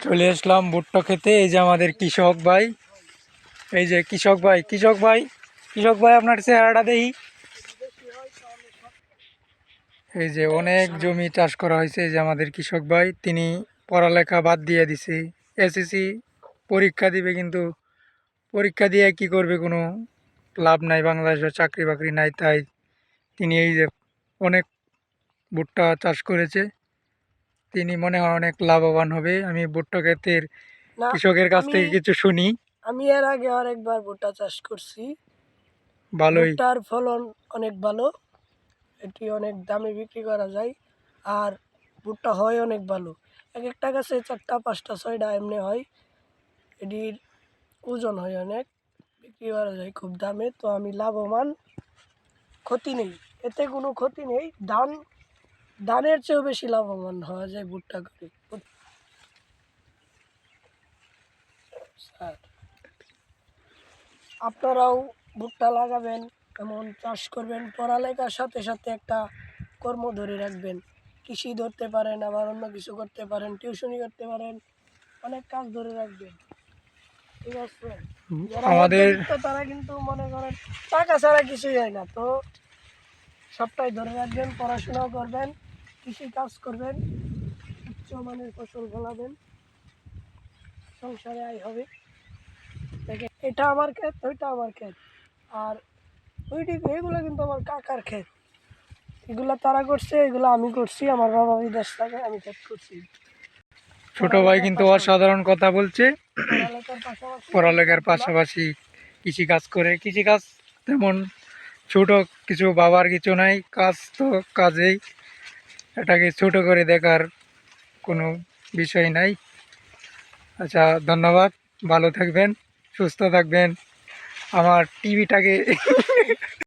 চলে আসলাম ভুট্টা খেতে। এই যে আমাদের কৃষক ভাই। এই যে কৃষক ভাই কৃষক ভাই কৃষক ভাই, আপনার চেহারাটা দেখি। এই যে অনেক জমি চাষ করা হয়েছে। এই যে আমাদের কৃষক ভাই, তিনি পড়ালেখা বাদ দিয়ে দিছে। এসএসসি পরীক্ষা দিবে কিন্তু, পরীক্ষা দিয়ে কি করবে কোনো লাভ নাই, বাংলাদেশে চাকরি বাকরি নাই, তাই তিনি এই যে অনেক ভুট্টা চাষ করেছে। তিনি মনে হয় অনেক লাভবান হবে। আমি ভুট্টা ক্ষেতের কৃষকের কাছ থেকে কিছু শুনি। আমি এর আগে আরেকবার ভুট্টা চাষ করছি। ভালোই। ভুট্টার ফলন অনেক ভালো এটি অনেক দামে বিক্রি করা যায় আর ভুট্টা হয় অনেক ভালো। এক একটা গাছে চারটা পাঁচটা ছয়টা এমনি হয়। এটির ওজন হয় অনেক বিক্রি করা যায় খুব দামে তো আমি লাভবান। ক্ষতি নেই এতে কোনো ক্ষতি নেই। ধান ধানের চেয়েও বেশি লাভবান হওয়া যায় ভুট্টা করে। আপনারাও ভুট্টা লাগাবেন এমন চাষ করবেন পড়ালেখার সাথে সাথে একটা কর্ম ধরে রাখবেন। কৃষি ধরতে পারেন আবার অন্য কিছু করতে পারেন টিউশনি করতে পারেন অনেক কাজ ধরে রাখবেন। ঠিক আছে? আমাদের তারা কিন্তু মনে করেন টাকা ছাড়া কিছুই হয় না। তো সবটাই ধরে রাখবেন পড়াশোনাও করবেন কৃষি কাজ করবেন উচ্চমানের ফসল ফলাবেন সংসারে আয় হবে। দেখেন এটা আমার ক্ষেত ওইটা আমার ক্ষেত। আর ওইটি এগুলো কিন্তু আমার কাকার ক্ষেত। এগুলো তারা করছে এগুলো আমি করছি আমার বাবা বিদেশ থাকে আমি ক্ষেত করছি। ছোট ভাই কিন্তু অসাধারণ কথা বলছে। পড়ালেখার পাশাপাশি পাশাপাশি কৃষিকাজ করে। কৃষিকাজ তেমন ছোট কিছু বাবার কিছু নাই কাজ তো কাজেই। এটাকে ছোট করে দেখার কোনো বিষয় নাই। আচ্ছা ধন্যবাদ। ভালো থাকবেন, সুস্থ থাকবেন। আমার টিভিটাকে